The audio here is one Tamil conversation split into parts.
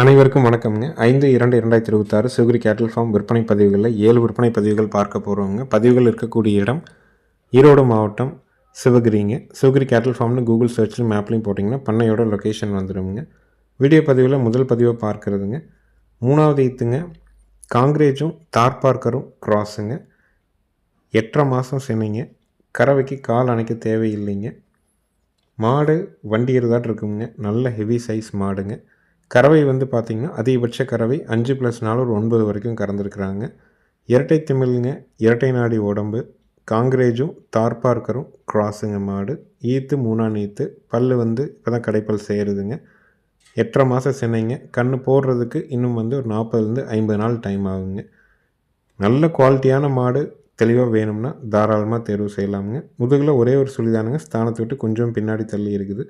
அனைவருக்கும் வணக்கம்ங்க. ஐந்து இரண்டு இரண்டாயிரத்தி இருபத்தாறு சிவகிரி கேட்டல் ஃபார்ம் விற்பனை பதிவுகளில் ஏழு விற்பனை பதிவுகள் பார்க்க போகிறோங்க பதிவுகள் இருக்கக்கூடிய இடம் ஈரோடு மாவட்டம் சிவகிரிங்க. சிவகிரி கேட்டல் ஃபார்ம்னு கூகுள் சர்ச்சில் மேப்லையும் போட்டிங்கன்னா பண்ணையோட லொக்கேஷன் வந்துடுங்க வீடியோ பதிவில் முதல் பதிவை பார்க்குறதுங்க. மூணாவது ஈத்துங்க காங்கிரேஜும் தார் பார்க்கரும் கிராஸுங்க எட்டரை மாதம் சினைங்க கறவைக்கு கால் அணைக்க தேவையில்லைங்க. மாடு வண்டி இருந்தாட்டு இருக்குங்க. நல்ல ஹெவி சைஸ் மாடுங்க. கறவை வந்து பார்த்திங்கன்னா அதிகபட்ச கறவை அஞ்சு ப்ளஸ் நாலு ஒரு ஒன்பது வரைக்கும் கறந்துருக்குறாங்க. இரட்டை திமிழுங்க இரட்டை நாடி உடம்பு காங்கிரேஜும் தார்பார்க்கரும் கிராஸுங்க மாடு ஈத்து மூணாம் ஈத்து பல் வந்து இப்போ தான் கடைப்பல் செய்கிறதுங்க எட்டரை மாதம் சென்னைங்க கண் போடுறதுக்கு இன்னும் வந்து ஒரு நாற்பதுலேருந்து ஐம்பது நாள் டைம் ஆகுங்க. நல்ல குவாலிட்டியான மாடு தெளிவாக வேணும்னா தாராளமாக தேர்வு செய்யலாமுங்க. முதுகில் ஒரே ஒரு சுழிதானுங்க ஸ்தானத்தை விட்டு கொஞ்சம் பின்னாடி தள்ளி இருக்குது.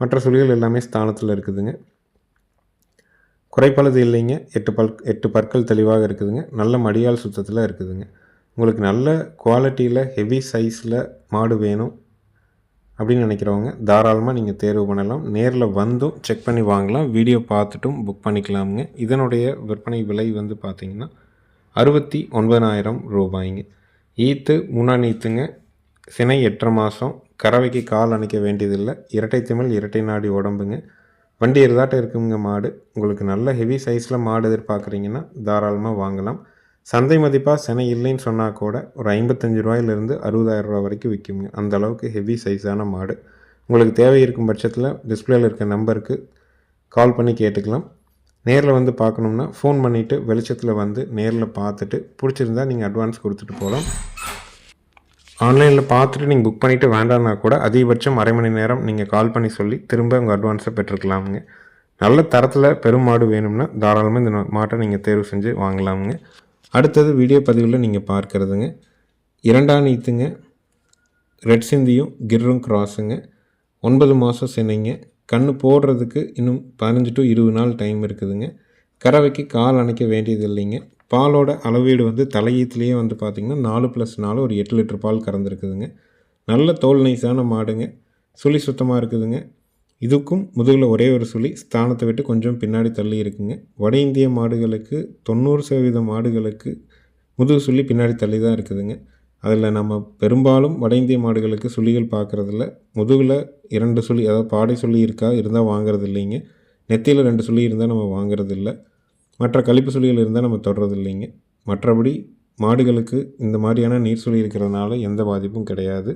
மற்ற சுழிகள் எல்லாமே ஸ்தானத்தில் இருக்குதுங்க. குறைப்பழுது இல்லைங்க. எட்டு பல் எட்டு பற்கள் தெளிவாக இருக்குதுங்க. நல்ல மடியால் சுத்தத்தில் இருக்குதுங்க. உங்களுக்கு நல்ல குவாலிட்டியில் ஹெவி சைஸில் மாடு வேணும் அப்படின்னு நினைக்கிறவங்க தாராளமாக நீங்கள் தேர்வு பண்ணலாம். நேரில் வந்தும் செக் பண்ணி வாங்கலாம். வீடியோ பார்த்துட்டும் புக் பண்ணிக்கலாமுங்க. இதனுடைய விற்பனை விலை வந்து பார்த்திங்கன்னா அறுபத்தி ஒன்பதாயிரம் ரூபாய்ங்க. ஈத்து முன்னாடி ஈத்துங்க. சினை எட்டரை மாதம் கறவைக்கு கால் அணைக்க வேண்டியதில்லை. இரட்டை திமிழ் இரட்டை நாடி உடம்புங்க. வண்டி இருந்தாட்டம் இருக்குங்க மாடு. உங்களுக்கு நல்ல ஹெவி சைஸில் மாடு எதிர்பார்க்குறீங்கன்னா தாராளமாக வாங்கலாம். சந்தை மதிப்பாக செனை இல்லைன்னு சொன்னால் கூட ஒரு ஐம்பத்தஞ்சு ரூபாயிலிருந்து அறுபதாயிரம் ரூபா வரைக்கும் விற்குங்க அந்த அளவுக்கு ஹெவி சைஸான மாடு. உங்களுக்கு தேவை இருக்கும் பட்சத்தில் டிஸ்பிளேயில் இருக்க நம்பருக்கு கால் பண்ணி கேட்டுக்கலாம். நேரில் வந்து பார்க்கணும்னா ஃபோன் பண்ணிவிட்டு வெளிச்சத்தில் வந்து நேரில் பார்த்துட்டு பிடிச்சிருந்தா நீங்கள் அட்வான்ஸ் கொடுத்துட்டு போகலாம். ஆன்லைனில் பார்த்துட்டு நீங்கள் புக் பண்ணிவிட்டு வேண்டாம்னா கூட அதிகபட்சம் அரை மணி நேரம் நீங்கள் கால் பண்ணி சொல்லி திரும்ப உங்கள் அட்வான்ஸை பெற்றுக்கலாமுங்க. நல்ல தரத்தில் பெரும் மாடு வேணும்னா தாராளமாக இந்த மாட்டை நீங்கள் தேர்வு செஞ்சு வாங்கலாமுங்க. அடுத்தது வீடியோ பதிவில் நீங்கள் பார்க்குறதுங்க. இரண்டாம் நீத்துங்க. ரெட் சிந்தியும் கிர்ரும் கிராஸுங்க ஒன்பது மாதம் சென்னைங்க. கண் போடுறதுக்கு இன்னும் பதினஞ்சு டு இருபது நாள் டைம் இருக்குதுங்க. கறவைக்கு கால் அணைக்க வேண்டியது இல்லைங்க பாலோட அளவீடு வந்து தலையீத்துலேயே வந்து பார்த்திங்கன்னா நாலு ப்ளஸ் நாலு ஒரு எட்டு லிட்டர் பால் கறந்துருக்குதுங்க. நல்ல தோல் நைஸான மாடுங்க. சுழி சுத்தமாக இருக்குதுங்க. இதுக்கும் முதுகில் ஒரே ஒரு சுழி ஸ்தானத்தை விட்டு கொஞ்சம் பின்னாடி தள்ளி இருக்குங்க. வட இந்திய மாடுகளுக்கு தொண்ணூறு சதவீத மாடுகளுக்கு முதுகு சுழி பின்னாடி தள்ளி தான் இருக்குதுங்க. அதில் நம்ம பெரும்பாலும் வட இந்திய மாடுகளுக்கு சுழிகள் பார்க்குறதில்ல முதுகில் இரண்டு சுழி அதாவது பாடை சுழி இருக்கா இருந்தால் வாங்குறது இல்லைங்க நெத்தியில் ரெண்டு சுழி இருந்தால் நம்ம வாங்குறது இல்லை மற்ற கழிப்பு சுழிகள் இருந்தால் நம்ம தொடுறது இல்லைங்க மற்றபடி மாடுகளுக்கு இந்த மாதிரியான நீர் சுழி இருக்கிறதுனால எந்த பாதிப்பும் கிடையாது.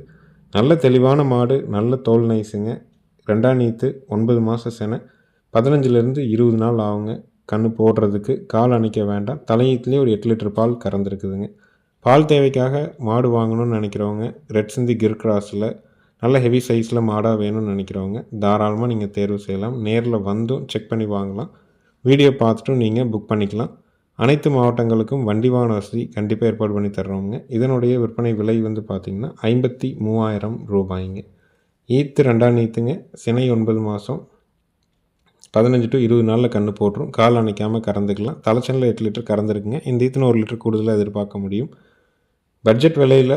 நல்ல தெளிவான மாடு நல்ல தோல் நைஸுங்க. ரெண்டாம் நீத்து ஒன்பது மாத சென. பதினஞ்சுலேருந்து இருபது நாள் ஆகுங்க. கண் போடுறதுக்கு கால் அணைக்க வேண்டாம். தலையீத்துலேயே ஒரு எட்டு லிட்டர் பால் கறந்துருக்குதுங்க. பால் தேவைக்காக மாடு வாங்கணும்னு நினைக்கிறவங்க ரெட் சிந்தி கிர் கிராஸில் நல்ல ஹெவி சைஸில் மாடாக வேணும்னு நினைக்கிறவங்க தாராளமாக நீங்கள் தேர்வு செய்யலாம். நேரில் வந்தும் செக் பண்ணி வாங்கலாம். வீடியோ பார்த்துட்டும் நீங்கள் புக் பண்ணிக்கலாம். அனைத்து மாவட்டங்களுக்கும் வண்டி வாகன வசதி கண்டிப்பாக ஏற்பாடு பண்ணி தர்றோங்க இதனுடைய விற்பனை விலை வந்து பார்த்திங்கன்னா ஐம்பத்தி மூவாயிரம் ரூபாய்ங்க. ஈத்து ரெண்டாம் நீத்துங்க சினை ஒன்பது மாதம் பதினஞ்சு டு இருபது நாளில் கன்று போட்டுரும். கால் அணைக்காமல் கறந்துக்கலாம். தலைச்சனில் எட்டு லிட்டர் கறந்துருக்குங்க. இந்த ஈத்துன்னு ஒரு லிட்டர் கூடுதலாக எதிர்பார்க்க முடியும். பட்ஜெட் விலையில்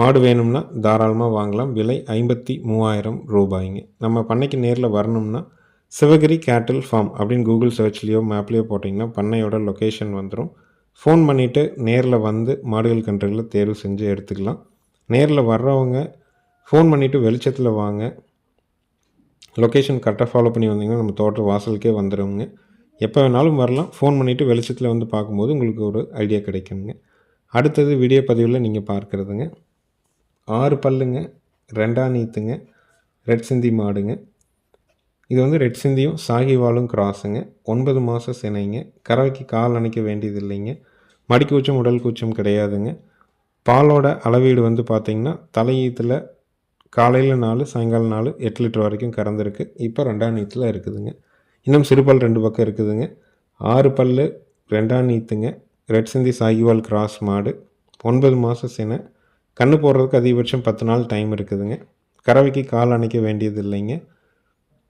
மாடு வேணும்னா தாராளமாக வாங்கலாம். விலை ஐம்பத்தி மூவாயிரம் ரூபாய்ங்க. நம்ம பண்ணைக்கு நேரில் வரணும்னா சிவகிரி கேட்டில் ஃபார்ம் அப்படின்னு கூகுள் சர்ச்லேயோ மேப்லேயோ போட்டிங்கன்னா பண்ணையோட லொக்கேஷன் வந்துடும் ஃபோன் பண்ணிவிட்டு நேரில் வந்து மாடுகள் கன்றுகளில் தேர்வு செஞ்சு எடுத்துக்கலாம். நேரில் வர்றவங்க ஃபோன் பண்ணிவிட்டு வெளிச்சத்தில் வாங்க. லொக்கேஷன் கரெக்டாக ஃபாலோ பண்ணி வந்தீங்கன்னா நம்ம தோட்ட வாசலுக்கே வந்துடுவோங்க எப்போ வேணாலும் வரலாம். ஃபோன் பண்ணிவிட்டு வெளிச்சத்தில் வந்து பார்க்கும்போது உங்களுக்கு ஒரு ஐடியா கிடைக்குங்க. அடுத்தது வீடியோ பதிவில் நீங்கள் பார்க்குறதுங்க. ஆறு பல்லுங்க ரெண்டாம் நீத்துங்க ரெட் சிந்தி மாடுங்க. இது வந்து ரெட் சிந்தியும் சாகிவாலும் கிராஸுங்க. ஒன்பது மாதம் சினைங்க. கறவைக்கு கால் அணைக்க வேண்டியது இல்லைங்க மடிக்கூச்சம் உடல் கூச்சம் கிடையாதுங்க. பாலோட அளவீடு வந்து பார்த்திங்கன்னா தலையீத்தில் காலையில் நாலு சாயங்காலம் நாலு எட்டு லிட்டர் வரைக்கும் கறந்துருக்கு. இப்போ ரெண்டாம் நீத்தில் இருக்குதுங்க. இன்னும் சிறுபால் ரெண்டு பக்கம் இருக்குதுங்க. ஆறு பல் ரெண்டாம் நீத்துங்க. ரெட் சிந்தி சாகிவால் கிராஸ் மாடு. ஒன்பது மாதம் சினை. கன்று போடுறதுக்கு அதிகபட்சம் பத்து நாள் டைம் இருக்குதுங்க. கறவைக்கு கால் அணைக்க வேண்டியது இல்லைங்க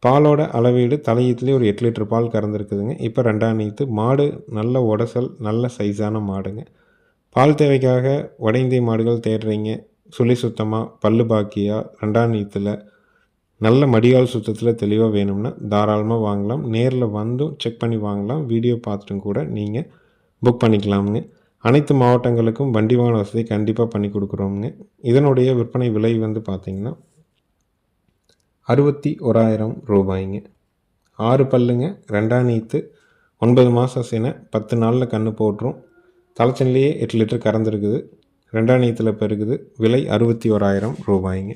பாலோட அளவீடு தலையீத்துலேயே ஒரு எட்டு லிட்டர் பால் கறந்துருக்குதுங்க. இப்போ ரெண்டாம் நீத்து மாடு நல்ல உடசல் நல்ல சைஸான மாடுங்க. பால் தேவைக்காக வட இந்திய மாடுகள் தேடுறீங்க. சுழி சுத்தமாக பல்லு பாக்கியாக ரெண்டாம் நீத்தில் நல்ல மடிகால் சுத்தத்தில் தெளிவாக வேணும்னா தாராளமாக வாங்கலாம். நேரில் வந்தும் செக் பண்ணி வாங்கலாம். வீடியோ பார்த்துட்டும் கூட நீங்கள் புக் பண்ணிக்கலாமுங்க. அனைத்து மாவட்டங்களுக்கும் வண்டி வாகன வசதி கண்டிப்பாக பண்ணி கொடுக்குறோமுங்க. இதனுடைய விற்பனை விலை வந்து பார்த்திங்கன்னா அறுபத்தி ஓராயிரம் ரூபாய்ங்க. ஆறு பல்லுங்க ரெண்டாம் நீத்து ஒன்பது மாதம் சினை பத்து நாளில் கன்று போட்டுரும் தலைச்சன்லேயே எட்டு லிட்டர் கறந்துருக்குது. ரெண்டாம் நீத்தில் பெருகுது. விலை அறுபத்தி ஓராயிரம் ரூபாய்ங்க.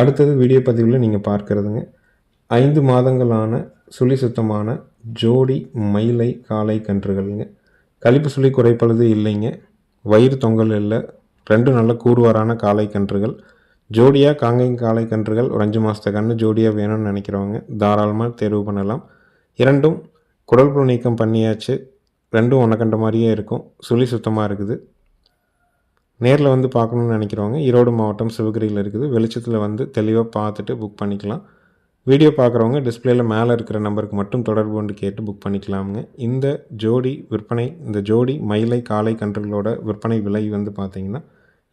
அடுத்தது வீடியோ பதிவில் நீங்கள் பார்க்குறதுங்க. ஐந்து மாதங்களான சுழி சுத்தமான ஜோடி மயிலை காளை கன்றுகள்ங்க. கழிப்பு சுழி குறைப்பழுது இல்லைங்க. வயிறு தொங்கல் இல்லை. ரெண்டு நல்ல கூறுவாரான காளை கன்றுகள். ஜோடியாக காங்கையும் காளை கன்றுகள். ஒரு அஞ்சு மாதத்த கன்று ஜோடியாக வேணும்னு நினைக்கிறவங்க தாராளமாக தேர்வு பண்ணலாம். இரண்டும் குடல் புழு நீக்கம் பண்ணியாச்சு. ரெண்டும் ஒன்றை கண்ட மாதிரியே இருக்கும். சுழி சுத்தமாக இருக்குது. நேரில் வந்து பார்க்கணுன்னு நினைக்கிறவங்க ஈரோடு மாவட்டம் சிவகிரியில் இருக்குது. வெளிச்சத்தில் வந்து தெளிவாக பார்த்துட்டு புக் பண்ணிக்கலாம். வீடியோ பார்க்குறவங்க டிஸ்பிளேயில் மேலே இருக்கிற நம்பருக்கு மட்டும் தொடர்பு கொண்டு கேட்டு புக் பண்ணிக்கலாமுங்க. இந்த ஜோடி விற்பனை இந்த ஜோடி மயிலை காலை கன்றுகளோட விற்பனை விலை வந்து பார்த்திங்கன்னா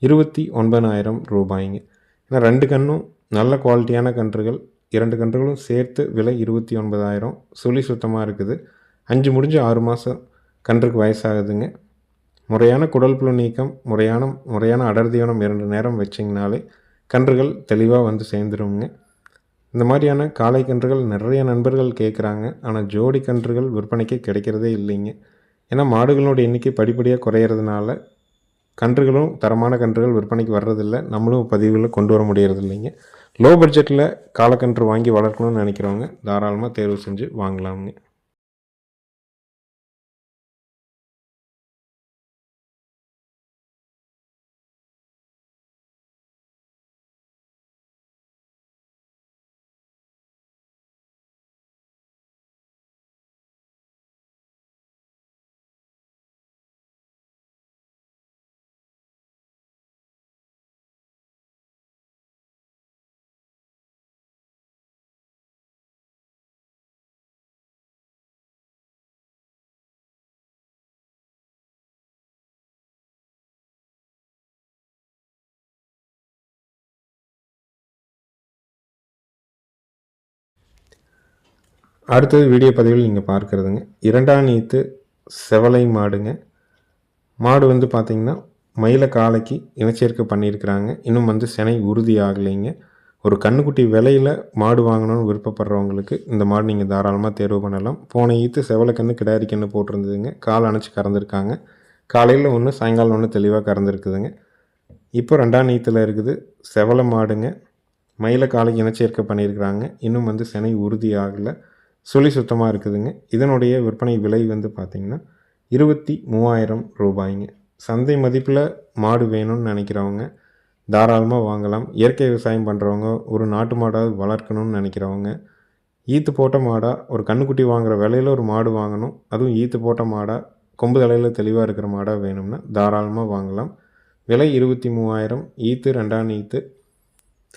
இருபத்தி ஒன்பதாயிரம் ரூபாய்ங்க. ஏன்னா ரெண்டு கன்றும் நல்ல குவாலிட்டியான கன்றுகள் இரண்டு கன்றுகளும் சேர்த்து விலை இருபத்தி ஒன்பதாயிரம். சுழி சுத்தமாக இருக்குது. அஞ்சு முடிஞ்சு ஆறு மாதம் கன்றுக்கு வயசாகுதுங்க. முறையான குடல் புழு நீக்கம் முறையான முறையான அடர்த்தியோனம் இரண்டு நேரம் வச்சிங்கனாலே கன்றுகள் தெளிவாக வந்து சேர்ந்துருவோங்க இந்த மாதிரியான காளை கன்றுகள் நிறைய நண்பர்கள் கேட்குறாங்க ஆனால் ஜோடி கன்றுகள் விற்பனைக்கு கிடைக்கிறதே இல்லைங்க. ஏன்னா மாடுகளோட எண்ணிக்கை படிப்படியாக குறையிறதுனால கன்றுகளும் தரமான கன்றுகள் விற்பனைக்கு வர்றதில்லை. நம்மளும் பதிவுகளை கொண்டு வர முடியறது இல்லைங்க. லோ பட்ஜெட்டில் காலக்கன்று வாங்கி வளர்க்கணும்னு நினைக்கிறவங்க தாராளமாக தேர்வு செஞ்சு வாங்கலாமுங்க. அடுத்தது வீடியோ பதிவில் நீங்கள் பார்க்குறதுங்க. இரண்டாம் நீத்து செவலை மாடுங்க. மாடு வந்து பார்த்திங்கன்னா மயில காலைக்கு இனச்சேர்க்கை பண்ணியிருக்கிறாங்க. இன்னும் வந்து செனை உறுதி ஆகலைங்க. ஒரு கண்ணுக்குட்டி விலையில் மாடு வாங்கணும்னு விருப்பப்படுறவங்களுக்கு இந்த மாடு நீங்கள் தாராளமாக தேர்வு பண்ணலாம். போன ஈத்து செவலை கன்று கிடாரி கன்று போட்டிருந்ததுங்க. கால் அணைச்சி கறந்துருக்காங்க. காலையில் ஒன்று சாயங்காலம் ஒன்று தெளிவாக கறந்துருக்குதுங்க. இப்போ ரெண்டாம் நீத்தில் இருக்குது செவலை மாடுங்க. மயில காலைக்கு இனச்சேர்க்கை பண்ணியிருக்கிறாங்க. இன்னும் வந்து செனை உறுதி ஆகலை. சுழி சுத்தமாக இருக்குதுங்க. இதனுடைய விற்பனை விலை வந்து பார்த்திங்கன்னா இருபத்தி மூவாயிரம் ரூபாய்ங்க. சந்தை மதிப்பில் மாடு வேணும்னு நினைக்கிறவங்க தாராளமாக வாங்கலாம். இயற்கை விவசாயம் பண்ணுறவங்க ஒரு நாட்டு மாடாக வளர்க்கணும்னு நினைக்கிறவங்க ஈத்து போட்ட மாடாக ஒரு கண்ணுக்குட்டி வாங்குகிற விலையில் ஒரு மாடு வாங்கணும். அதுவும் ஈத்து போட்ட மாடாக கொம்பு தலையில் தெளிவாக இருக்கிற மாடாக வேணும்னா தாராளமாக வாங்கலாம். விலை இருபத்தி மூவாயிரம் ஈத்து ரெண்டாம் ஈத்து.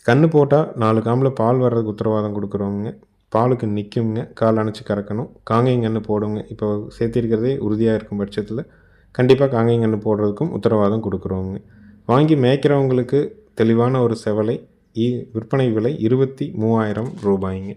கன்று போட்டால் நாலு காம்பில் பால் வர்றதுக்கு உத்தரவாதம் கொடுக்குறவங்க பாலுக்கு நிற்குங்க கால் அணைச்சி கறக்கணும். காங்கைங்கன்னு போடுங்க. இப்போ சேர்த்திருக்கிறதே உறுதியாக இருக்கும் பட்சத்தில் கண்டிப்பாக காங்கைங்கன்னு போடுறதுக்கும் உத்தரவாதம் கொடுக்குறோங்க வாங்கி மேய்க்கிறவங்களுக்கு தெளிவான ஒரு செவலை விற்பனை விலை இருபத்தி மூவாயிரம் ரூபாய்ங்க.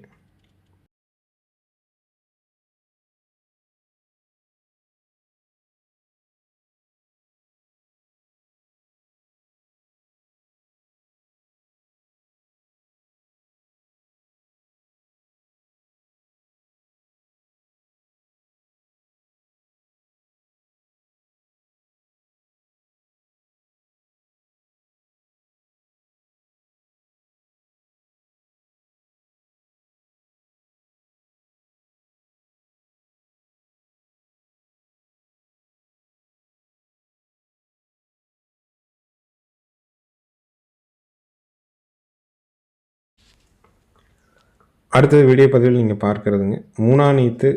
அடுத்தது வீடியோ பதிவில் நீங்கள் பார்க்குறதுங்க. மூணாநீத்து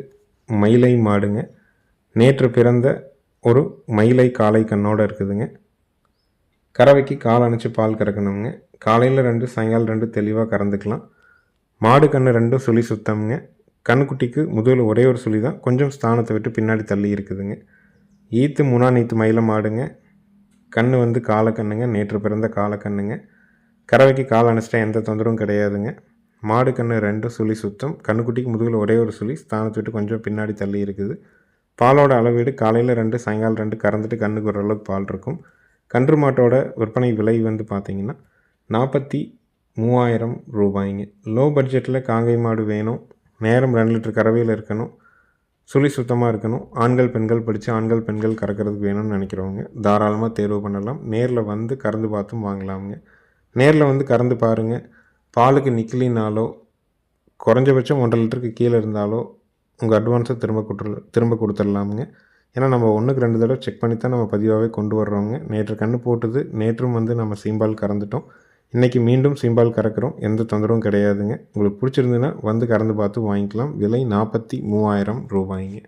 மயிலை மாடுங்க. நேற்று பிறந்த ஒரு மயிலை காலை கண்ணோடு இருக்குதுங்க. கறவைக்கு கால் அணைச்சி பால் கறக்கணுங்க. காலையில் ரெண்டு சாயங்காலம் ரெண்டு தெளிவாக கறந்துக்கலாம். மாடு கன்று ரெண்டும் சுழி சுத்தம்ங்க. கண்ணுக்குட்டிக்கு முதுகில் ஒரே ஒரு சுழி தான் கொஞ்சம் ஸ்தானத்தை விட்டு பின்னாடி தள்ளி இருக்குதுங்க. ஈத்து முனா நீத்து மயில மாடுங்க. கண் வந்து காலக்கண்ணுங்க. நேற்று பிறந்த காலக்கண்ணுங்க. கறவைக்கு கால் அணைச்சிட்டா எந்த தொந்தரவும் கிடையாதுங்க. மாடு கன்று ரெண்டு சுழி சுத்தம் கண்ணுக்குட்டிக்கு முதுகில் ஒரே ஒரு சுழி ஸ்தானத்தை விட்டு கொஞ்சம் பின்னாடி தள்ளி இருக்குது. பாலோட அளவீடு காலையில் ரெண்டு சாயங்காலம் ரெண்டு கறந்துட்டு கண்ணுக்கு ஓரளவுக்கு பால் இருக்கும். கன்று மாட்டோட விற்பனை விலை வந்து பார்த்திங்கன்னா நாற்பத்தி மூவாயிரம் ரூபாய்ங்க. லோ பட்ஜெட்டில் காங்கை மாடு வேணும் நேரம் ரெண்டு லிட்டர் கறவையில் இருக்கணும் சுழி சுத்தமாக இருக்கணும். ஆண்கள் பெண்கள் படித்து ஆண்கள் பெண்கள் கறக்கிறதுக்கு வேணும்னு நினைக்கிறவங்க தாராளமாக தேர்வு பண்ணலாம். நேரில் வந்து கறந்து பார்த்தும் வாங்கலாமுங்க. நேரில் வந்து கறந்து பாருங்கள் பாலுக்கு நிக்கலினாலோ குறைஞ்சபட்சம் ஒன்றரை லிட்டருக்கு கீழே இருந்தாலோ உங்கள் அட்வான்ஸை திரும்ப கொடுத்து திரும்ப கொடுத்துடலாமுங்க. ஏன்னா நம்ம ஒன்றுக்கு ரெண்டு தடவை செக் பண்ணி தான் நம்ம பதிவாகவே கொண்டு வர்றோங்க. நேற்று கன்று போட்டது நேற்றும் வந்து நம்ம சீம்பால் கறந்துட்டோம். இன்றைக்கி மீண்டும் சீம்பால் கறக்கிறோம். எந்த தொந்தரவும் கிடையாதுங்க. உங்களுக்கு பிடிச்சிருந்துன்னா வந்து கறந்து பார்த்து வாங்கிக்கலாம். விலை நாற்பத்தி மூவாயிரம் ரூபாய்ங்க.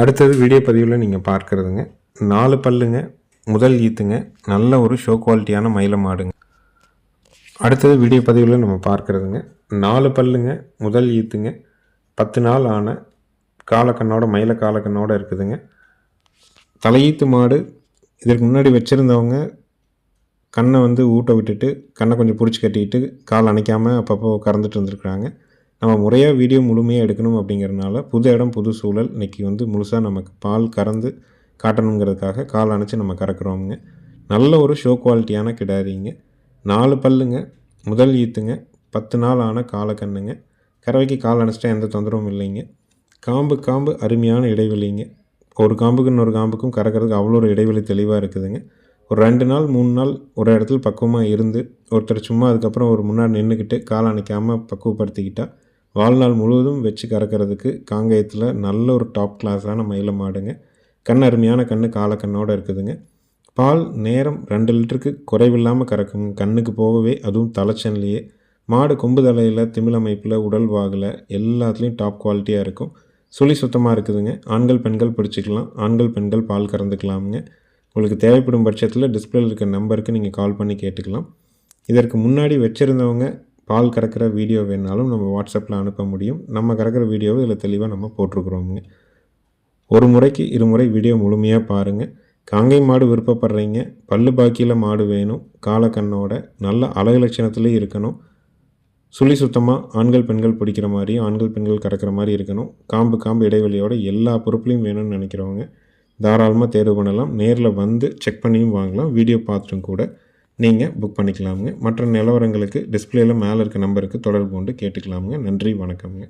அடுத்தது வீடியோ பதிவில் நீங்கள் பார்க்குறதுங்க. நாலு பல்லுங்க முதல் ஈத்துங்க. நல்ல ஒரு ஷோ குவாலிட்டியான மயில மாடுங்க. அடுத்தது வீடியோ பதிவில் நம்ம பார்க்குறதுங்க. நாலு பல்லுங்க முதல் ஈத்துங்க. பத்து நாள் ஆன காலக்கண்ணோட மயில காலக்கண்ணோட இருக்குதுங்க. தலையீத்து மாடு இதற்கு முன்னாடி வச்சுருந்தவங்க கண்ணை வந்து ஊட்ட விட்டுட்டு கண்ணை கொஞ்சம் பிடிச்சி கட்டிக்கிட்டு கால் அணைக்காமல் அப்பப்போ கறந்துட்டு இருந்திருக்கிறாங்க. நம்ம முறையாக வீடியோ முழுமையாக எடுக்கணும் அப்படிங்கிறனால புது இடம் புது சூழல். இன்றைக்கி வந்து முழுசாக நமக்கு பால் கறந்து காட்டணுங்கிறதுக்காக கால் அணைச்சி நம்ம கறக்குறோமுங்க. நல்ல ஒரு ஷோ குவாலிட்டியான கிடாரிங்க. நாலு பல்லுங்க முதல் ஈத்துங்க பத்து நாள் ஆன காலக்கண்ணுங்க. கறவைக்கு கால் அணைச்சிட்டா எந்த தொந்தரவும் இல்லைங்க. காம்பு காம்பு அருமையான இடைவெளிங்க. ஒரு காம்புக்கு இன்னொரு காம்புக்கும் கறக்கிறதுக்கு அவ்வளோ ஒரு இடைவெளி தெளிவாக இருக்குதுங்க. ஒரு ரெண்டு நாள் மூணு நாள் ஒரு இடத்துல பக்குவமாக இருந்து ஒருத்தர் சும்மா அதுக்கப்புறம் ஒரு முன்னாடி நின்றுக்கிட்டு கால் அணைக்காமல் பக்குவப்படுத்திக்கிட்டால் வாழ்நாள் முழுவதும் வச்சு கறக்கிறதுக்கு காங்கேயத்தில் நல்ல ஒரு டாப் கிளாஸான மயில மாடுங்க. கண் அருமையான கண் காலக்கண்ணோடு இருக்குதுங்க. பால் நேரம் ரெண்டு லிட்டருக்கு குறைவில்லாமல் கறக்கும். கண்ணுக்கு போகவே அதுவும் தலைச்சன்லேயே மாடு கொம்பு தலையில் திமிழ் அமைப்பில் உடல் வாகில் எல்லாத்துலேயும் டாப் குவாலிட்டியாக இருக்கும். சுழி சுத்தமாக இருக்குதுங்க. ஆண்கள் பெண்கள் பிடிச்சிக்கலாம். ஆண்கள் பெண்கள் பால் கறந்துக்கலாமுங்க. உங்களுக்கு தேவைப்படும் பட்சத்தில் டிஸ்பிளேயில் இருக்க நம்பருக்கு நீங்கள் கால் பண்ணி கேட்டுக்கலாம். இதற்கு முன்னாடி வச்சுருந்தவங்க பால் கறக்கிற வீடியோ வேணாலும் நம்ம வாட்ஸ்அப்பில் அனுப்ப முடியும். நம்ம கறக்கிற வீடியோவை இதில் தெளிவாக நம்ம போட்டிருக்கிறோமுங்க ஒரு முறைக்கு இருமுறை வீடியோ முழுமையாக பாருங்கள் காங்கை மாடு விருப்பப்படுறீங்க. பல்லு பாக்கியில் மாடு வேணும். காலக்கண்ணோட நல்ல அழகு லட்சணத்துலேயும் இருக்கணும். சுழி சுத்தமாக ஆண்கள் பெண்கள் பிடிக்கிற மாதிரியும் ஆண்கள் பெண்கள் கறக்கிற மாதிரி இருக்கணும். காம்பு காம்பு இடைவெளியோட எல்லா பொருட்களையும் வேணும்னு நினைக்கிறவங்க தாராளமாக தேர்வு பண்ணலாம். நேரில் வந்து செக் பண்ணியும் வாங்கலாம். வீடியோ பார்த்துட்டும் கூட. நீங்கள் புக் பண்ணிக்கலாமுங்க. மற்ற நிலவரங்களுக்கு டிஸ்பிளேயில் மேலே இருக்க நம்பருக்கு தொடர்பு கொண்டு கேட்டுக்கலாமுங்க. நன்றி வணக்கம்ங்க.